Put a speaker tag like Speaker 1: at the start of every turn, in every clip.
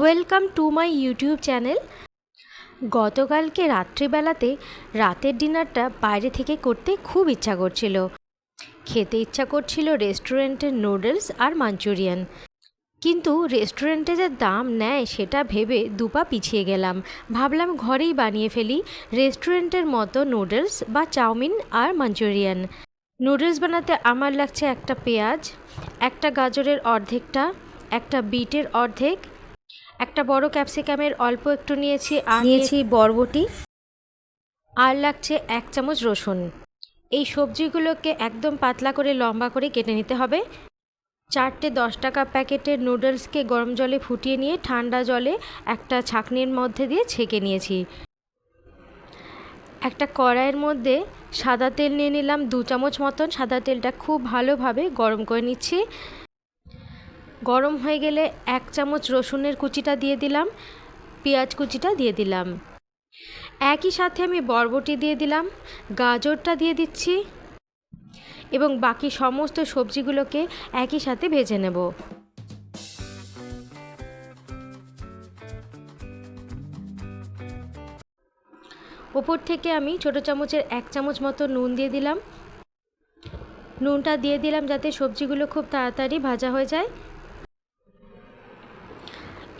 Speaker 1: Welcome to my YouTube channel গতকালকে রাত্রিবেলাতে রাতের ডিনারটা বাইরে থেকে করতে খুব ইচ্ছা করছিল। খেতে ইচ্ছা করছিল রেস্টুরেন্টের নুডলস আর মাঞ্চুরিয়ান। কিন্তু রেস্টুরেন্টে যে দাম নেয় সেটা ভেবে দুপা পিছিয়ে গেলাম। ভাবলাম ঘরেই বানিয়ে ফেলি রেস্টুরেন্টের মতো নুডলস বা চাউমিন আর মাঞ্চুরিয়ান। নুডলস বানাতে আমার লাগছে একটা পেঁয়াজ, একটা গাজরের অর্ধেকটা, একটা বিটের অর্ধেক একটা বড় ক্যাপসিকামের অল্প একটু নিয়েছি আর নিয়েছি বরবটি। আর লাগছে এক চামচ রসুন। এই সবজিগুলোকে একদম পাতলা করে লম্বা করে কেটে নিতে হবে। চারটে দশ টাকা প্যাকেটের নুডলসকে গরম জলে ফুটিয়ে নিয়ে ঠান্ডা জলে একটা ছাঁকনির মধ্যে দিয়ে ছেঁকে নিয়েছি। একটা কড়াইয়ের মধ্যে সাদা তেল নিয়ে নিলাম। দু চামচ মতন সাদা তেলটা খুব ভালোভাবে গরম করে নিচ্ছি। গরম হয়ে গেলে এক চামচ রসুনের কুচিটা দিয়ে দিলাম, পেঁয়াজ কুচিটা দিয়ে দিলাম। একই সাথে আমি বরবটি দিয়ে দিলাম, গাজরটা দিয়ে দিচ্ছি এবং বাকি সমস্ত সবজিগুলোকে একই সাথে ভেজে নেব। ওপর থেকে আমি ছোটো চামচের এক চামচ মতো নুন দিয়ে দিলাম। নুনটা দিয়ে দিলাম যাতে সবজিগুলো খুব তাড়াতাড়ি ভাজা হয়ে যায়।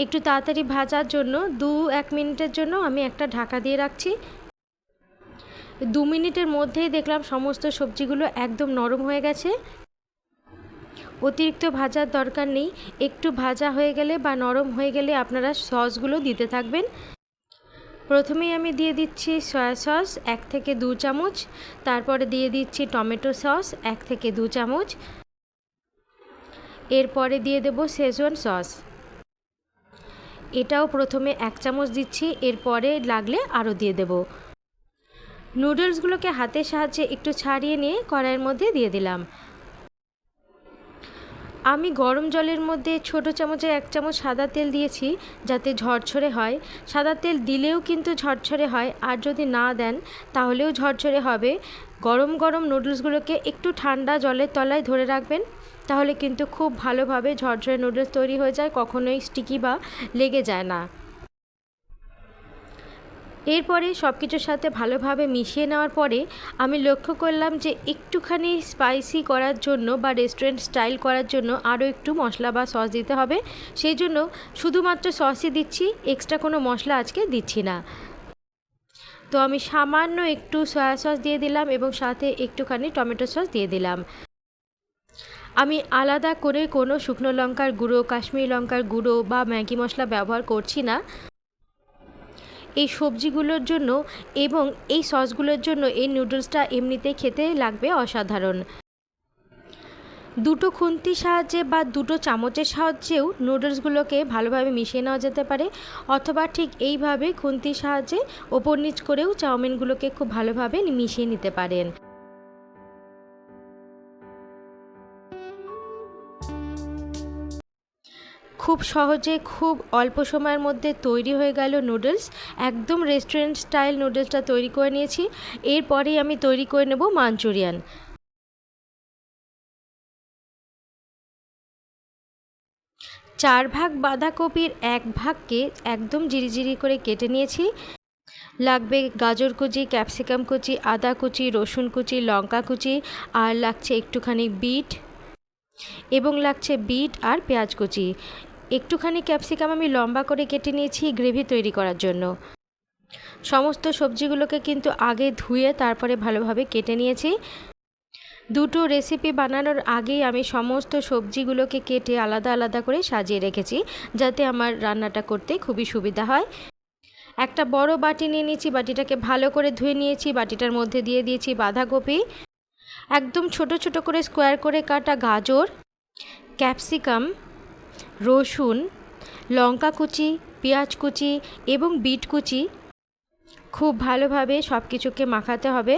Speaker 1: একটু তাড়াতাড়ি ভাজার জন্য দু এক মিনিটের জন্য আমি একটা ঢাকা দিয়ে রাখছি। দু মিনিটের মধ্যেই দেখলাম সমস্ত সবজিগুলো একদম নরম হয়ে গেছে। অতিরিক্ত ভাজার দরকার নেই, একটু ভাজা হয়ে গেলে বা নরম হয়ে গেলে আপনারা সসগুলো দিতে থাকবেন। প্রথমেই আমি দিয়ে দিচ্ছি সয়া সস এক থেকে দু চামচ, তারপরে দিয়ে দিচ্ছি টমেটো সস এক থেকে দু চামচ। এরপরে দিয়ে দেবো শেজওয়ান সস। এটাও প্রথমে এক চামচ দিচ্ছি, এরপরে লাগলে আরও দিয়ে দেব। নুডলসগুলোকে হাতের সাহায্যে একটু ছাড়িয়ে নিয়ে কড়াইয়ের মধ্যে দিয়ে দিলাম। আমি গরম জলের মধ্যে ছোট চামচের এক চামচ সাদা তেল দিয়েছি যাতে ঝরঝরে হয়। সাদা তেল দিলেও কিন্তু ঝরঝরে হয়, আর যদি না দেন তাহলেও ঝরঝরে হবে। গরম গরম নুডলসগুলোকে একটু ঠান্ডা জলের তলায় ধরে রাখবেন। তাহলে কিন্তু খুব ভালোভাবে ঝরঝরে নুডলস তৈরি হয়ে যায়, কখনোই স্টিকি বা লেগে যায় না। এরপরে সব কিছুর সাথে ভালোভাবে মিশিয়ে নেওয়ার পরে আমি লক্ষ্য করলাম যে একটুখানি স্পাইসি করার জন্য বা রেস্টুরেন্ট স্টাইল করার জন্য আরও একটু মশলা বা সস দিতে হবে। সেই জন্য শুধুমাত্র সসই দিচ্ছি এক্সট্রা কোনো মশলা আজকে দিচ্ছি না। তো আমি সামান্য একটু সয়া সস দিয়ে দিলাম এবং সাথে একটুখানি টমেটো সস দিয়ে দিলাম। আমি আলাদা করে কোনো শুকনো লঙ্কার গুঁড়ো, কাশ্মীরি লঙ্কার গুঁড়ো বা ম্যাগি মশলা ব্যবহার করছি না। এই সবজিগুলোর জন্য এবং এই সসগুলোর জন্য এই নুডলসটা এমনিতে খেতে লাগবে অসাধারণ। দুটো খুন্তির সাহায্যে বা দুটো চামচের সাহায্যেও নুডলসগুলোকে ভালোভাবে মিশিয়ে নেওয়া যেতে পারে, অথবা ঠিক এইভাবে খুন্তির সাহায্যে ওপর নিচ করেও চাউমিনগুলোকে খুব ভালোভাবে মিশিয়ে নিতে পারেন। খুব সহজে, খুব অল্প সময়ের মধ্যে তৈরি হয়ে গেল নুডলস। একদম রেস্টুরেন্ট স্টাইল নুডলসটা তৈরি করে নিয়েছি। এরপরেই আমি তৈরি করে নেব মাঞ্চুরিয়ান। চার ভাগ বাঁধাকপির এক ভাগকে একদম জিরিজিরি করে কেটে নিয়েছি। লাগবে গাজর কুচি, ক্যাপসিকাম কুচি, আদা কুচি, রসুন কুচি, লঙ্কা কুচি আর লাগছে একটুখানি বিট এবং লাগছে বিট আর পেঁয়াজ কুচি। একটুখানি ক্যাপসিকাম আমি লম্বা করে কেটে নিয়েছি গ্রেভি তৈরি করার জন্য। সমস্ত সবজিগুলোকে কিন্তু আগে ধুয়ে তারপরে ভালোভাবে কেটে নিয়েছি। দুটো রেসিপি বানানোর আগেই আমি সমস্ত সবজিগুলোকে কেটে আলাদা আলাদা করে সাজিয়ে রেখেছি, যাতে আমার রান্নাটা করতে খুবই সুবিধা হয়। একটা বড় বাটি নিয়ে নিয়েছি, বাটিটাকে ভালো করে ধুয়ে নিয়েছি, বাটিটার মধ্যে দিয়ে দিয়েছি বাঁধাকপি। একদম ছোট ছোট করে স্কোয়ার করে কাটা গাজর, ক্যাপসিকাম রসুন, লঙ্কা কুচি, পেঁয়াজ কুচি এবং বিট কুচি খুব ভালোভাবে সব কিছুকে মাখাতে হবে।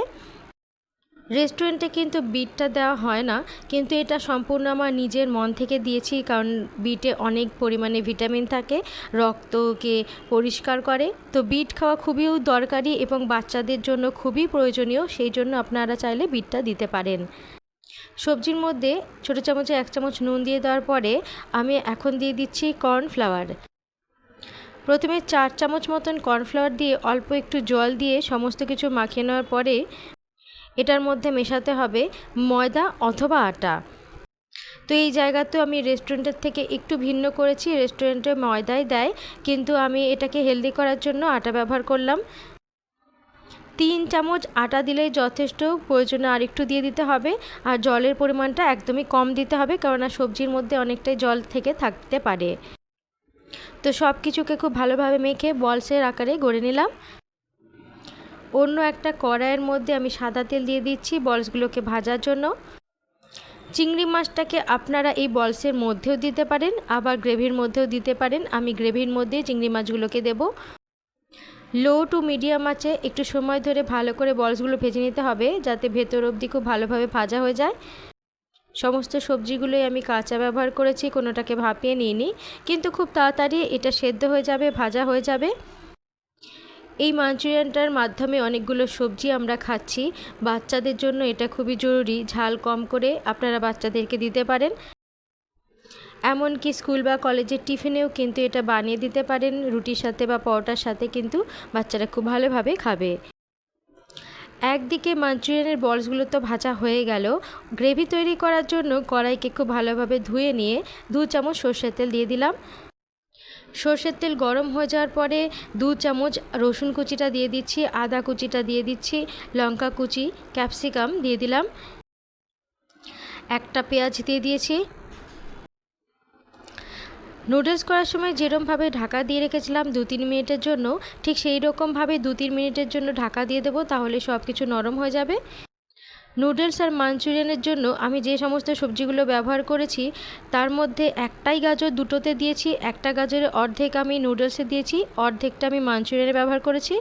Speaker 1: রেস্টুরেন্টে কিন্তু বিটটা দেওয়া হয় না, কিন্তু এটা সম্পূর্ণ আমার নিজের মন থেকে দিয়েছি, কারণ বিটে অনেক পরিমাণে ভিটামিন থাকে, রক্তকে পরিষ্কার করে। তো বিট খাওয়া খুবই দরকারি এবং বাচ্চাদের জন্য খুবই প্রয়োজনীয়, সেই জন্য আপনারা চাইলে বিটটা দিতে পারেন। সবজির মধ্যে ছোটো চামচে এক চামচ নুন দিয়ে দেওয়ার পরে আমি এখন দিয়ে দিচ্ছি কর্নফ্লাওয়ার। প্রথমে চার চামচ মতন কর্নফ্লাওয়ার দিয়ে অল্প একটু জল দিয়ে সমস্ত কিছু মাখিয়ে নেওয়ার পরে এটার মধ্যে মেশাতে হবে ময়দা অথবা আটা। তো এই জায়গাতেও আমি রেস্টুরেন্টের থেকে একটু ভিন্ন করেছি। রেস্টুরেন্টে ময়দাই দেয়, কিন্তু আমি এটাকে হেলদি করার জন্য আটা ব্যবহার করলাম। তিন চামচ আটা দিলেই যথেষ্ট। প্রয়োজনে আরেকটু দিয়ে দিতে হবে। আর জলের পরিমাণটা একদমই কম দিতে হবে, কেননা সবজির মধ্যে অনেকটাই জল থেকে থাকতে পারে। তো সব কিছুকে খুব ভালোভাবে মেখে বলসের আকারে গড়ে নিলাম। অন্য একটা কড়াইয়ের মধ্যে আমি সাদা তেল দিয়ে দিচ্ছি বলসগুলোকে ভাজার জন্য। চিংড়ি মাছটাকে আপনারা এই বলসের মধ্যেও দিতে পারেন, আবার গ্রেভির মধ্যেও দিতে পারেন। আমি গ্রেভির মধ্যে চিংড়ি মাছগুলোকে দেব। লো টু মিডিয়াম আছে, একটু সময় ধরে ভালো করে বলসগুলো ভেজে নিতে হবে, যাতে ভেতর অবধি খুব ভালোভাবে ভাজা হয়ে যায়। সমস্ত সবজিগুলোই আমি কাঁচা ব্যবহার করেছি, কোনোটাকে ভাপিয়ে নিইনি। কিন্তু খুব তাড়াতাড়ি এটা সেদ্ধ হয়ে যাবে, ভাজা হয়ে যাবে। এই মাঞ্চুরিয়ানটার মাধ্যমে অনেকগুলো সবজি আমরা খাচ্ছি। বাচ্চাদের জন্য এটা খুবই জরুরি, ঝাল কম করে আপনারা বাচ্চাদেরকে দিতে পারেন। এমনকি স্কুল বা কলেজের টিফিনেও কিন্তু এটা বানিয়ে দিতে পারেন রুটির সাথে বা পরোটার সাথে কিন্তু বাচ্চারা খুব ভালোভাবে খাবে। একদিকে মাঞ্চুরিয়ানের বলসগুলো তো ভাজা হয়ে গেল। গ্রেভি তৈরি করার জন্য কড়াইকে খুব ভালোভাবে ধুয়ে নিয়ে দু চামচ সর্ষের তেল দিয়ে দিলাম। সর্ষের তেল গরম হয়ে যাওয়ার পরে দু চামচ রসুন কুচিটা দিয়ে দিচ্ছি, আদা কুচিটা দিয়ে দিচ্ছি, লঙ্কা কুচি, ক্যাপসিকাম দিয়ে দিলাম। একটা পেঁয়াজ দিয়ে দিয়েছি। নুডলস করার সময় যেরমভাবে ঢাকা দিয়ে রেখেছিলাম দু তিন মিনিটের জন্য, ঠিক সেই রকমভাবে দু তিন মিনিটের জন্য ঢাকা দিয়ে দেবো, তাহলে সব কিছু নরম হয়ে যাবে। নুডলস আর মাঞ্চুরিয়ানের জন্য আমি যে সমস্ত সবজিগুলো ব্যবহার করেছি, তার মধ্যে একটাই গাজর দুটোতে দিয়েছি, একটা গাজরের অর্ধেক আমি নুডলসে দিয়েছি, অর্ধেকটা আমি মাঞ্চুরিয়ানে ব্যবহার করেছি।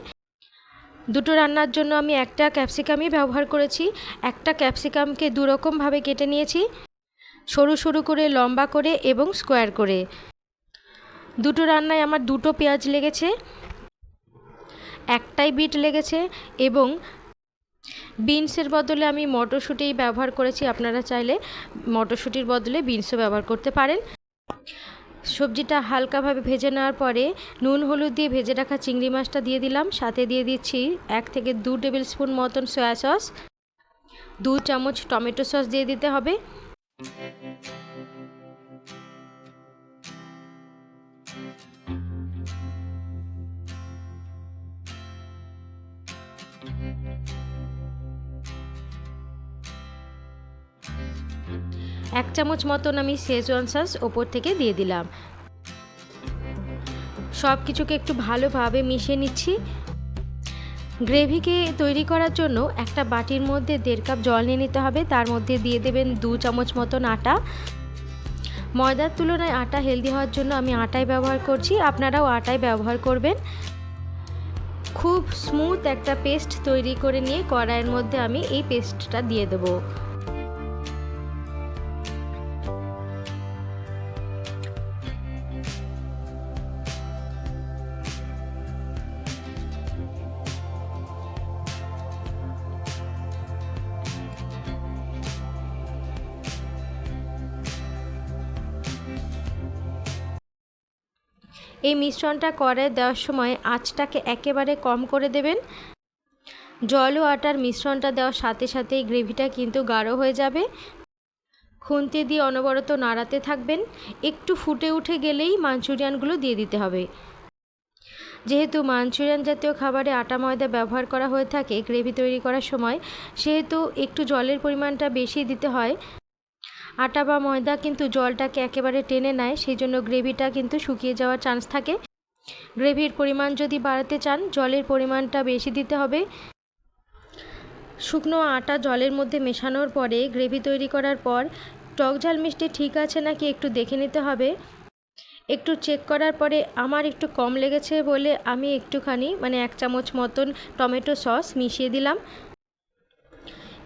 Speaker 1: দুটো রান্নার জন্য আমি একটা ক্যাপসিকামই ব্যবহার করেছি, একটা ক্যাপসিকামকে দুরকমভাবে কেটে নিয়েছি, সরু সরু করে, লম্বা করে এবং স্কোয়ার করে। দুটো রান্নায় আমার দুটো পেঁয়াজ লেগেছে, একটাই বিট লেগেছে এবং বিনসের বদলে আমি মটরশুঁটি ব্যবহার করেছি। আপনারা চাইলে মটরশুঁটির বদলে বিনসও ব্যবহার করতে পারেন। সবজিটা হালকাভাবে ভেজে নেওয়ার পরে নুন, হলুদ দিয়ে ভেজে রাখা চিংড়ি মাছটা দিয়ে দিলাম। সাথে দিয়ে দিচ্ছি এক থেকে দু টেবিল স্পুন মতন সয়া সস। দু চামচ টমেটো সস দিয়ে দিতে হবে। এক চামচ মতন আমি শেজওয়ান সস ওপর থেকে দিয়ে দিলাম। সব কিছুকে একটু ভালোভাবে মিশিয়ে নিচ্ছি। গ্রেভিকে তৈরি করার জন্য একটা বাটির মধ্যে দেড় কাপ জল নিয়ে নিতে হবে। তার মধ্যে দিয়ে দেবেন দু চামচ মতন আটা। ময়দার তুলনায় আটা হেলদি হওয়ার জন্য আমি আটাই ব্যবহার করছি। আপনারাও আটাই ব্যবহার করবেন। খুব স্মুথ একটা পেস্ট তৈরি করে নিয়ে কড়াইয়ের মধ্যে আমি এই পেস্টটা দিয়ে দেবো। এই মিশ্রণটা করে দেওয়ার সময় আঁচটাকে একেবারে কম করে দেবেন। জল ও আটার মিশ্রণটা দেওয়ার সাথে সাথেই গ্রেভিটা কিন্তু গাঢ় হয়ে যাবে। খুন্তি দিয়ে অনবরত নাড়াতে থাকবেন। একটু ফুটে উঠে গেলেই মাঞ্চুরিয়ানগুলো দিয়ে দিতে হবে। যেহেতু মাঞ্চুরিয়ান জাতীয় খাবারে আটা ময়দা ব্যবহার করা হয়ে থাকে গ্রেভি তৈরি করার সময়, সেহেতু একটু জলের পরিমাণটা বেশি দিতে হয়। আটা বা ময়দা কিন্তু জলটাকে একেবারে টেনে নেয়, সেই জন্য গ্রেভিটা কিন্তু শুকিয়ে যাওয়ার চান্স থাকে। গ্রেভির পরিমাণ যদি বাড়াতে চান, জলের পরিমাণটা বেশি দিতে হবে। শুকনো আটা জলের মধ্যে মেশানোর পরে গ্রেভি তৈরি করার পর টক ঝাল মিষ্টি ঠিক আছে নাকি একটু দেখে নিতে হবে। একটু চেক করার পরে আমার একটু কম লেগেছে বলে আমি একটুখানি মানে এক চামচ মতন টমেটো সস মিশিয়ে দিলাম।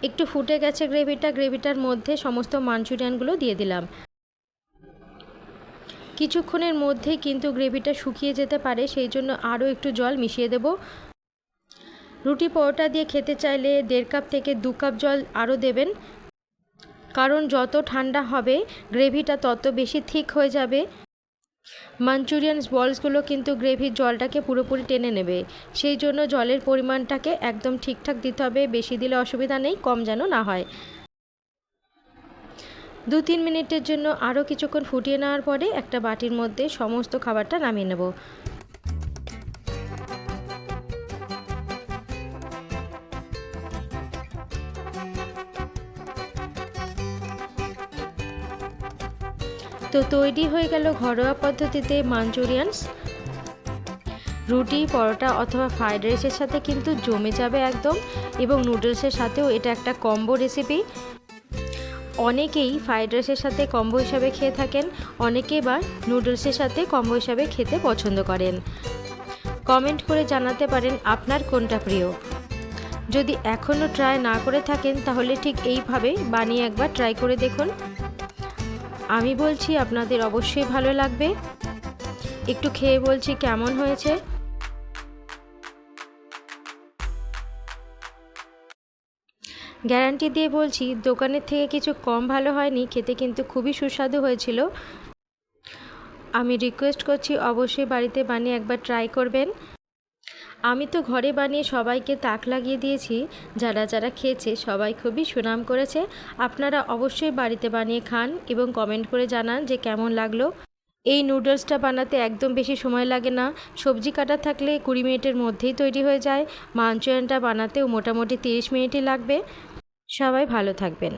Speaker 1: একটু ফুটে গেছে গ্রেভিটা, গ্রেভিটার মধ্যে সমস্ত মাঞ্চুরিয়ানগুলো দিয়ে দিলাম। কিছুক্ষণের মধ্যেই কিন্তু গ্রেভিটা শুকিয়ে যেতে পারে, সেই জন্য আরও একটু জল মিশিয়ে দেব। রুটি পরোটা দিয়ে খেতে চাইলে দেড় কাপ থেকে দু কাপ জল আরও দেবেন। কারণ যত ঠান্ডা হবে, গ্রেভিটা তত বেশি থিক হয়ে যাবে। মাঞ্চুরিয়ান বলসগুলো কিন্তু গ্রেভির জলটাকে পুরোপুরি টেনে নেবে। সেই জন্য জলের পরিমাণটাকে একদম ঠিকঠাক দিতে হবে, বেশি দিলে অসুবিধা নেই, কম যেন না হয়। দু তিন মিনিটের জন্য আরও কিছুক্ষণ ফুটিয়ে নেওয়ার পরে একটা বাটির মধ্যে সমস্ত খাবারটা নামিয়ে নেব। তো তৈরি হয়ে গেল ঘরোয়া পদ্ধতিতে মাঞ্চুরিয়ানস। রুটি, পরোটা অথবা ফ্রাইড রাইসের সাথে কিন্তু জমে যাবে একদম এবং নুডলসের সাথেও এটা একটা কম্বো রেসিপি। অনেকেই ফ্রাইড রাইসের সাথে কম্বো হিসাবে খেয়ে থাকেন, অনেকে বা নুডলসের সাথে কম্বো হিসাবে খেতে পছন্দ করেন। কমেন্ট করে জানাতে পারেন আপনার কোনটা প্রিয়। যদি এখনও ট্রাই না করে থাকেন তাহলে ঠিক এইভাবে বানিয়ে একবার ট্রাই করে দেখুন। আমি বলছি আপনাদের অবশ্যই ভালো লাগবে। একটু খেয়ে বলছি কেমন হয়েছে? গ্যারান্টি দিয়ে বলছি, দোকানের থেকে কিছু কম ভালো হয়নি, খেতে কিন্তু খুবই সুস্বাদু হয়েছিল। আমি রিকোয়েস্ট করছি, অবশ্যই বাড়িতে বানিয়ে একবার ট্রাই করবেন। আমি তো ঘরে বানিয়ে সবাইকে তাক লাগিয়ে দিয়েছি, যারা যারা খেয়েছে সবাই খুবই সুনাম করেছে। আপনারা অবশ্যই বাড়িতে বানিয়ে খান এবং কমেন্ট করে জানান যে কেমন লাগল। এই নুডলসটা বানাতে একদম বেশি সময় লাগে না। সবজি কাটা থাকলে কুড়ি মিনিটের মধ্যেই তৈরি হয়ে যায়। মাঞ্চুরিয়ানটা বানাতেও মোটামুটি তিরিশ মিনিটই লাগবে। সবাই ভালো থাকবেন।